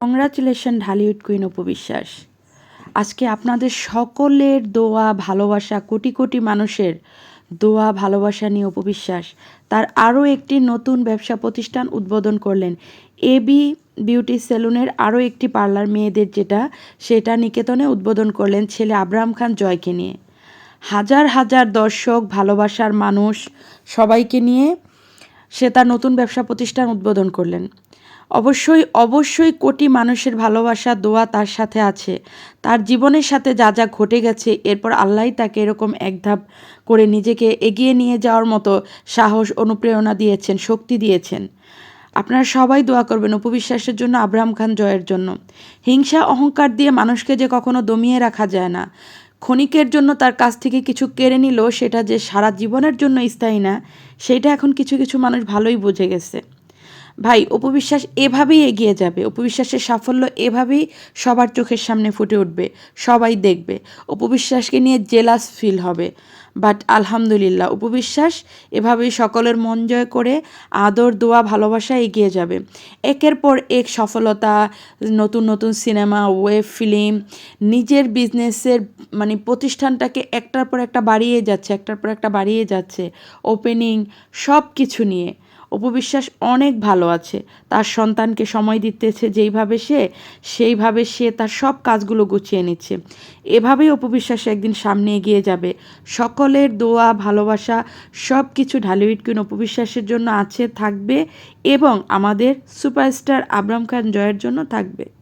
Congratulation Dhallywood queen উপবিশ্বাস আজকে আপনাদের সকলের দোয়া, ভালোবাসা, কোটি কোটি মানুষের দোয়া, ভালোবাসা নিয়ে উপবিশ্বাস তার আরও একটি নতুন ব্যবসা প্রতিষ্ঠান উদ্বোধন করলেন এবি বিউটি সেলুনের আরও একটি পার্লার মেয়েদের যেটা, সেটা নিকেতনে উদ্বোধন করলেন ছেলে আব্রাহাম খান জয়কে নিয়ে। হাজার হাজার দর্শক, ভালোবাসার মানুষ সবাইকে নিয়ে সে তার নতুন ব্যবসা প্রতিষ্ঠান উদ্বোধন করলেন। অবশ্যই অবশ্যই কোটি মানুষের ভালোবাসা, দোয়া তার সাথে আছে। তার জীবনের সাথে যা যা ঘটে গেছে, এরপর আল্লাহই তাকে এরকম এক ধাপ করে নিজেকে এগিয়ে নিয়ে যাওয়ার মতো সাহস, অনুপ্রেরণা দিয়েছেন, শক্তি দিয়েছেন। আপনারা সবাই দোয়া করবেন উপবিশ্বাসের জন্য আব্রাহাম খান জয়ের জন্য। হিংসা, অহংকার দিয়ে মানুষকে যে কখনো দমিয়ে রাখা যায় না। ক্ষণিকের জন্য তার কাছ থেকে কিছু কেড়ে নিল সেটা যে সারা জীবনের জন্য স্থায়ী না, সেটা এখন কিছু কিছু মানুষ ভালোই বুঝে গেছে। ভাই উপবিশ্বাস এভাবেই এগিয়ে যাবে। উপবিশ্বাসের সাফল্য এভাবেই সবার চোখের সামনে ফুটে উঠবে। সবাই দেখবে। উপবিশ্বাসকে নিয়ে জেলাস ফিল হবে। বাট আলহামদুলিল্লাহ উপবিশ্বাস এভাবেই সকলের মন জয় করে আদর, দোয়া, ভালোবাসা এগিয়ে যাবে। একের পর এক সফলতা, নতুন নতুন সিনেমা, ওয়েব ফিল্ম, নিজের বিজনেসের মানে প্রতিষ্ঠানটাকে একটার পর একটা বাড়িয়ে যাচ্ছে, একটার পর একটা বাড়িয়ে যাচ্ছে। ওপেনিং সব কিছু নিয়ে। অপবিশ্বাস অনেক ভালো আছে। তার সন্তানকে সময় দিতেছে যেইভাবে সে, সেইভাবে সে তার সব কাজগুলো গুছিয়ে নিচ্ছে। এভাবেই অপবিশ্বাস একদিন সামনে এগিয়ে যাবে। সকলের দোয়া, ভালোবাসা সব কিছু ঢালিউডকিন অপু অপবিশ্বাসের জন্য আছে, থাকবে এবং আমাদের সুপারস্টার আবরাম খান জয়ের জন্য থাকবে।